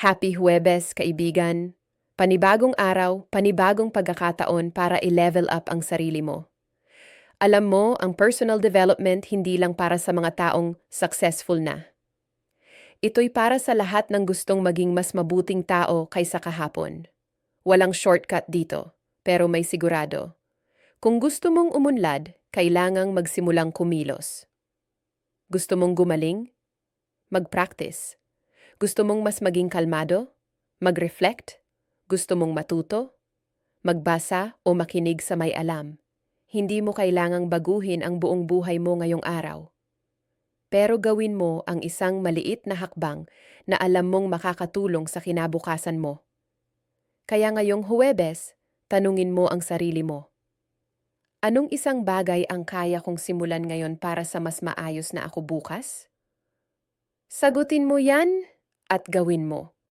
Happy Huwebes, kaibigan. Panibagong araw, panibagong pagkakataon para i-level up ang sarili mo. Alam mo, ang personal development hindi lang para sa mga taong successful na. Ito'y para sa lahat ng gustong maging mas mabuting tao kaysa kahapon. Walang shortcut dito, pero may sigurado. Kung gusto mong umunlad, kailangang magsimulang kumilos. Gusto mong gumaling? Mag-practice. Gusto mong mas maging kalmado? Mag-reflect? Gusto mong matuto? Magbasa o makinig sa may alam. Hindi mo kailangang baguhin ang buong buhay mo ngayong araw. Pero gawin mo ang isang maliit na hakbang na alam mong makakatulong sa kinabukasan mo. Kaya ngayong Huwebes, tanungin mo ang sarili mo. Anong isang bagay ang kaya kong simulan ngayon para sa mas maayos na ako bukas? Sagutin mo yan at gawin mo.